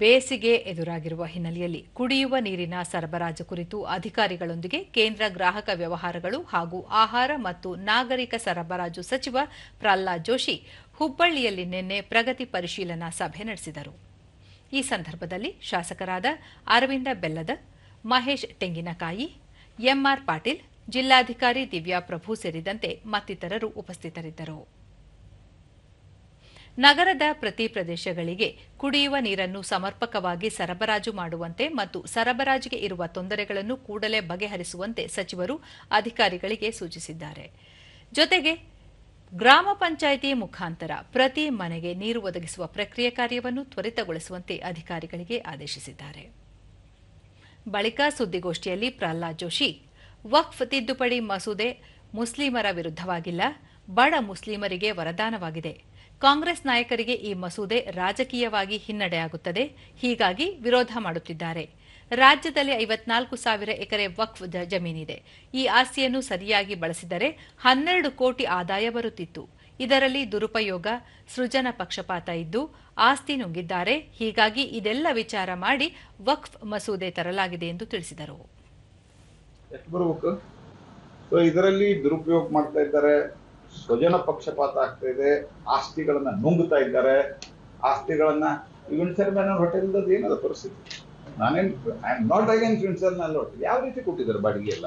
ಬೇಸಿಗೆ ಎದುರಾಗಿರುವ ಹಿನ್ನೆಲೆಯಲ್ಲಿ ಕುಡಿಯುವ ನೀರಿನ ಸರಬರಾಜು ಕುರಿತು ಅಧಿಕಾರಿಗಳೊಂದಿಗೆ ಕೇಂದ್ರ ಗ್ರಾಹಕ ವ್ಯವಹಾರಗಳು ಹಾಗೂ ಆಹಾರ ಮತ್ತು ನಾಗರಿಕ ಸರಬರಾಜು ಸಚಿವ ಪ್ರಹ್ಲಾದ್ ಜೋಶಿ ಹುಬ್ಬಳ್ಳಿಯಲ್ಲಿ ನಿನ್ನೆ ಪ್ರಗತಿ ಪರಿಶೀಲನಾ ಸಭೆ ನಡೆಸಿದರು. ಈ ಸಂದರ್ಭದಲ್ಲಿ ಶಾಸಕರಾದ ಅರವಿಂದ ಬೆಲ್ಲದ, ಮಹೇಶ್ ತೆಂಗಿನಕಾಯಿ, ಎಂಆರ್ ಪಾಟೀಲ್, ಜಿಲ್ಲಾಧಿಕಾರಿ ದಿವ್ಯಾ ಪ್ರಭು ಸೇರಿದಂತೆ ಮತ್ತಿತರರು ಉಪಸ್ಥಿತರಿದ್ದರು. ನಗರದ ಪ್ರತಿ ಪ್ರದೇಶಗಳಿಗೆ ಕುಡಿಯುವ ನೀರನ್ನು ಸಮರ್ಪಕವಾಗಿ ಸರಬರಾಜು ಮಾಡುವಂತೆ ಮತ್ತು ಸರಬರಾಜಿಗೆ ಇರುವ ತೊಂದರೆಗಳನ್ನು ಕೂಡಲೇ ಬಗೆಹರಿಸುವಂತೆ ಸಚಿವರು ಅಧಿಕಾರಿಗಳಿಗೆ ಸೂಚಿಸಿದ್ದಾರೆ. ಜೊತೆಗೆ ಗ್ರಾಮ ಪಂಚಾಯಿತಿ ಮುಖಾಂತರ ಪ್ರತಿ ಮನೆಗೆ ನೀರು ಒದಗಿಸುವ ಪ್ರಕ್ರಿಯೆ ಕಾರ್ಯವನ್ನು ತ್ವರಿತಗೊಳಿಸುವಂತೆ ಅಧಿಕಾರಿಗಳಿಗೆ ಆದೇಶಿಸಿದ್ದಾರೆ. ಬಳಿಕ ಸುದ್ದಿಗೋಷ್ಠಿಯಲ್ಲಿ ಪ್ರಹ್ಲಾದ್ ಜೋಶಿ, ವಕ್ಫ್ ತಿದ್ದುಪಡಿ ಮಸೂದೆ ಮುಸ್ಲಿಮರ ವಿರುದ್ಧವಾಗಿಲ್ಲ, ಬಡ ಮುಸ್ಲಿಮರಿಗೆ ವರದಾನವಾಗಿದೆ. ಕಾಂಗ್ರೆಸ್ ನಾಯಕರಿಗೆ ಈ ಮಸೂದೆ ರಾಜಕೀಯವಾಗಿ ಹಿನ್ನಡೆಯಾಗುತ್ತದೆ. ಹೀಗಾಗಿ ವಿರೋಧ ಮಾಡುತ್ತಿದ್ದಾರೆ. ರಾಜ್ಯದಲ್ಲಿ ಐವತ್ನಾಲ್ಕು ಸಾವಿರ ಎಕರೆ ವಕ್ಫ್ ಜಮೀನಿದೆ. ಈ ಆಸ್ತಿಯನ್ನು ಸರಿಯಾಗಿ ಬಳಸಿದರೆ ಹನ್ನೆರಡು ಕೋಟಿ ಆದಾಯ ಬರುತ್ತಿತ್ತು. ಇದರಲ್ಲಿ ದುರುಪಯೋಗ, ಸೃಜನ ಪಕ್ಷಪಾತ ಇದ್ದು ಆಸ್ತಿ ನುಂಗಿದ್ದಾರೆ. ಹೀಗಾಗಿ ಇದೆಲ್ಲ ವಿಚಾರ ಮಾಡಿ ವಕ್ಫ್ ಮಸೂದೆ ತರಲಾಗಿದೆ ಎಂದು ತಿಳಿಸಿದರು. ಇದರಲ್ಲಿ ದುರುಪಯೋಗ ಮಾಡ್ತಾ ಇದ್ದಾರೆ. ಸ್ವಜನ ಪಕ್ಷಪಾತ ಆಗ್ತಾ ಇದೆ, ಆಸ್ತಿಗಳನ್ನ ನುಂಗ್ತಾ ಇದ್ದಾರೆ, ಆಸ್ತಿಗಳನ್ನ ವಿನ್ಸರ್ ವಿಣ್ಸರ್ ಮ್ಯಾನರ್ ಹೋಟೆಲ್ ಏನದ ಪರಿಸ್ಥಿತಿ? ನಾನೇನ್ I am not against Windsor manor hotel ಯಾವ ರೀತಿ ಕೊಟ್ಟಿದ್ದಾರೆ ಬಾಡಿಗೆ ಎಲ್ಲ